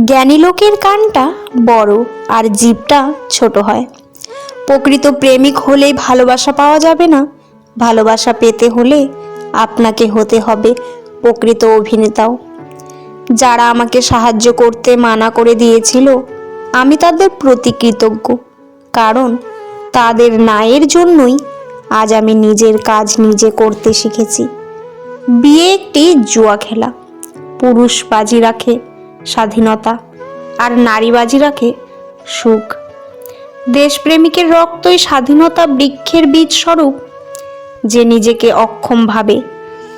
জ্ঞানী লোকের কানটা বড় আর জীবটা ছোট হয়। প্রকৃত প্রেমিক হলেই ভালোবাসা পাওয়া যাবে না। ভালোবাসা পেতে হলে আপনাকে হতে হবে প্রকৃত অভিনেতাও। যারা আমাকে সাহায্য করতে মানা করে দিয়েছিল, আমি তাদের প্রতি কৃতজ্ঞ। কারণ তাদের নায়ের জন্যই আজ আমি নিজের কাজ নিজে করতে শিখেছি। বিয়ে একটি জুয়া খেলা। পুরুষ বাজি রাখে স্বাধীনতা আর নারীবাজি রাখে সুখ। দেশপ্রেমিকের রক্তই স্বাধীনতা বৃক্ষের বীজ স্বরূপ যে নিজেকে অক্ষম ভাবে,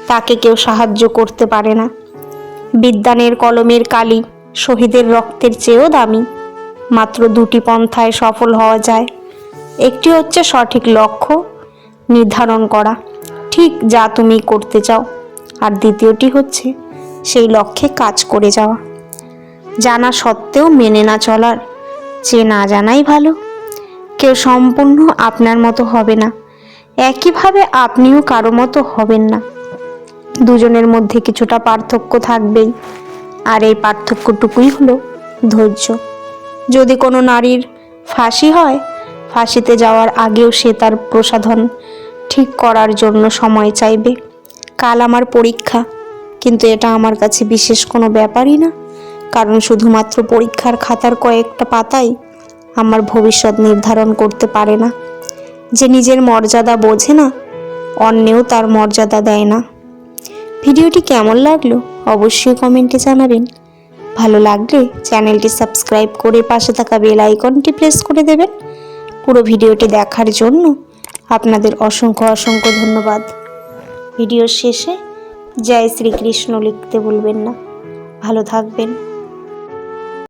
তাকে কেউ সাহায্য করতে পারে না। বিদ্যানের কলমের কালি শহীদের রক্তের চেয়েও দামি। মাত্র দুটি পন্থায় সফল হওয়া যায়। একটি হচ্ছে সঠিক লক্ষ্য, নির্ধারণ করা। ঠিক যা তুমি করতে চাও। আর দ্বিতীয়টি হচ্ছে সেই লক্ষ্যে কাজ করে যাওয়া। জানা সত্ত্বেও মেনে না চলার যে না জানাই ভালো। কেউ সম্পূর্ণ আপনার মতো হবে না। একইভাবে আপনিও কারও মতো হবেন না। দুজনের মধ্যে কিছুটা পার্থক্য থাকবেই। আর এই পার্থক্যটুকুই হলো ধৈর্য। যদি কোনো নারীর ফাঁসি হয়, ফাঁসিতে যাওয়ার আগেও সে তার প্রসাধন ঠিক করার জন্য সময় চাইবে। কাল আমার পরীক্ষা, কিন্তু এটা আমার কাছে বিশেষ কোনো ব্যাপারই না। কারণ শুধুমাত্র পরীক্ষার খাতার কয়েকটা পাতাই আমার ভবিষ্যৎ নির্ধারণ করতে পারে না। যে নিজের মর্যাদা বোঝে না, অন্যেও তার মর্যাদা দেয় না। ভিডিওটি কেমন লাগল অবশ্যই কমেন্টে জানাবেন। ভালো লাগলে চ্যানেলটি সাবস্ক্রাইব করে পাশে থাকা বেল আইকনটি প্রেস করে দেবেন। পুরো ভিডিওটি দেখার জন্য আপনাদের অসংখ্য অসংখ্য ধন্যবাদ। ভিডিওর শেষে জয় শ্রীকৃষ্ণ লিখতে ভুলবেন না। ভালো থাকবেন।